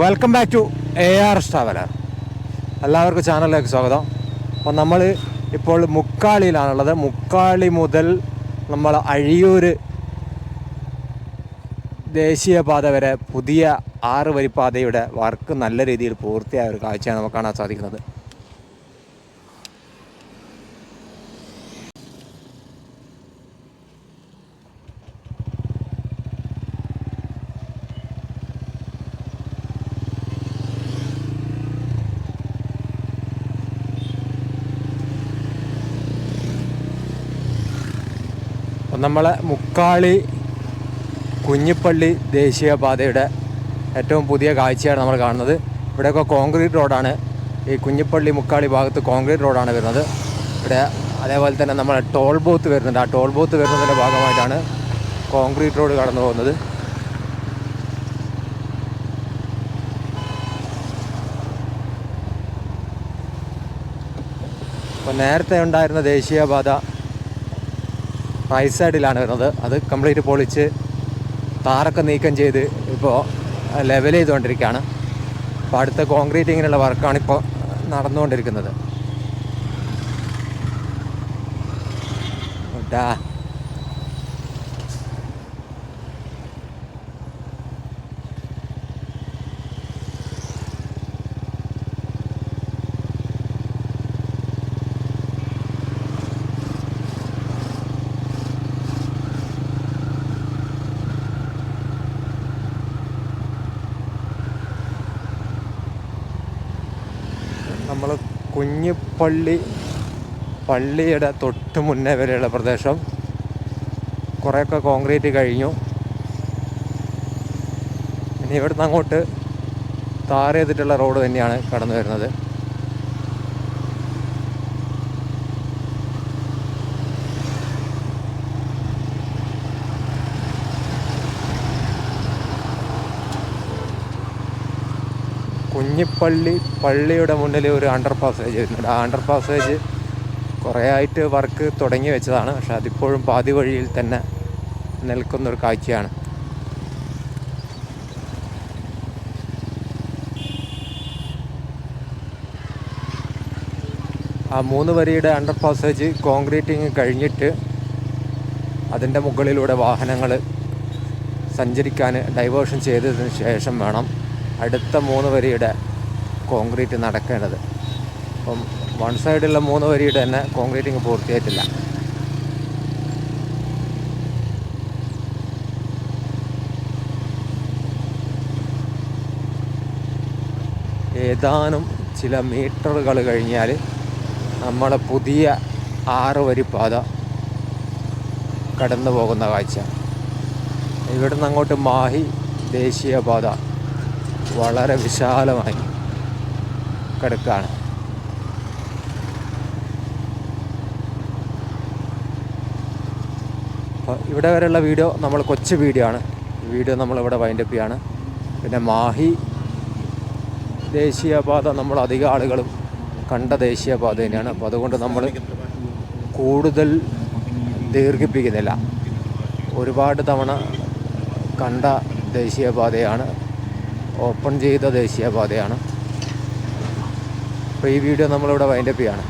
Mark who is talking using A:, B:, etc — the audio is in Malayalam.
A: Welcome back to A R traveller എല്ലാവർക്കും ചാനലിലേക്ക് സ്വാഗതം. അപ്പോൾ നമ്മൾ ഇപ്പോൾ മുക്കാളിയിലാണുള്ളത്. മുക്കാളി മുതൽ നമ്മൾ അഴിയൂർ ദേശീയപാത വരെ പുതിയ ആറ് വരിപ്പാതയുടെ വർക്ക് നല്ല രീതിയിൽ പൂർത്തിയായ ഒരു കാഴ്ചയാണ് നമുക്ക് കാണാൻ സാധിക്കുന്നത്. അപ്പം നമ്മളെ മുക്കാളി കുഞ്ഞിപ്പള്ളി ദേശീയപാതയുടെ ഏറ്റവും പുതിയ കാഴ്ചയാണ് നമ്മൾ കാണുന്നത്. ഇവിടെയൊക്കെ കോൺക്രീറ്റ് റോഡാണ്. ഈ കുഞ്ഞിപ്പള്ളി മുക്കാളി ഭാഗത്ത് കോൺക്രീറ്റ് റോഡാണ് വരുന്നത്. ഇവിടെ അതേപോലെ തന്നെ നമ്മളെ ടോൾ ബൂത്ത് വരുന്നുണ്ട്. ആ ടോൾ ബൂത്ത് വരുന്നതിന്റെ ഭാഗമായിട്ടാണ് കോൺക്രീറ്റ് റോഡ് കടന്നു പോകുന്നത്. അപ്പോൾ നേരത്തെ ഉണ്ടായിരുന്ന ദേശീയപാത റൈറ്റ് സൈഡിലാണ് വരുന്നത്. അത് കംപ്ലീറ്റ് പൊളിച്ച് താറൊക്കെ നീക്കം ചെയ്ത് ഇപ്പോൾ ലെവൽ ചെയ്തുകൊണ്ടിരിക്കുകയാണ്. അപ്പോൾ അടുത്ത കോൺക്രീറ്റിങ്ങിനുള്ള വർക്കാണ് ഇപ്പോൾ നടന്നുകൊണ്ടിരിക്കുന്നത്. ഡാ നമ്മൾ കുഞ്ഞിപ്പള്ളി പള്ളിയുടെ തൊട്ട് മുന്നേ വരെയുള്ള പ്രദേശം. കുറേയൊക്കെ കോൺക്രീറ്റ് കഴിഞ്ഞു. ഇനി ഇവിടുന്ന് അങ്ങോട്ട് താറ ചെയ്തിട്ടുള്ള റോഡ് തന്നെയാണ് കടന്നു വരുന്നത്. കുഞ്ഞിപ്പള്ളി പള്ളിയുടെ മുന്നിൽ ഒരു അണ്ടർ പാസേജ് വരുന്നുണ്ട്. ആ അണ്ടർ പാസേജ് കുറേ ആയിട്ട് വർക്ക് തുടങ്ങി വെച്ചതാണ്. പക്ഷെ അതിപ്പോഴും പാതി വഴിയിൽ തന്നെ നിൽക്കുന്നൊരു കാഴ്ചയാണ്. ആ മൂന്ന് വരിയുടെ അണ്ടർ പാസേജ് കോൺക്രീറ്റിങ് കഴിഞ്ഞിട്ട് അതിന്റെ മുകളിലൂടെ വാഹനങ്ങൾ സഞ്ചരിക്കാൻ ഡൈവേർഷൻ ചെയ്തതിന് ശേഷം വേണം അടുത്ത മൂന്ന് വരിയുടെ കോൺക്രീറ്റ് നടക്കേണ്ടത്. അപ്പം വൺ സൈഡിലുള്ള മൂന്ന് വരിയുടെ തന്നെ കോൺക്രീറ്റിങ് പൂർത്തിയായിട്ടില്ല. ഏതാനും ചില മീറ്ററുകൾ കഴിഞ്ഞാൽ നമ്മളെ പുതിയ ആറ് വരി പാത കടന്നു പോകുന്ന കാഴ്ച ഇവിടുന്ന് അങ്ങോട്ട് മാഹി ദേശീയപാത വളരെ വിശാലമായി കിടക്കുകയാണ് അപ്പോൾ ഇവിടെ വരെയുള്ള വീഡിയോ നമ്മൾ കൊച്ചു വീഡിയോ ആണ്. വീഡിയോ നമ്മളിവിടെ വൈൻഡപ്പ് ചെയ്യാണ്. പിന്നെ മാഹി ദേശീയപാത നമ്മൾ അധിക ആളുകളും കണ്ട ദേശീയപാത തന്നെയാണ്. അപ്പോൾ അതുകൊണ്ട് നമ്മൾ കൂടുതൽ ദീർഘിപ്പിക്കുന്നില്ല. ഒരുപാട് തവണ കണ്ട ദേശീയപാതയാണ്. ഓപ്പൺ ചെയ്ത ദേശീയപാതയാണ്. അപ്പോൾ ഈ വീഡിയോ നമ്മളിവിടെ വൈൻഡപ്പ് ചെയ്യാണ്.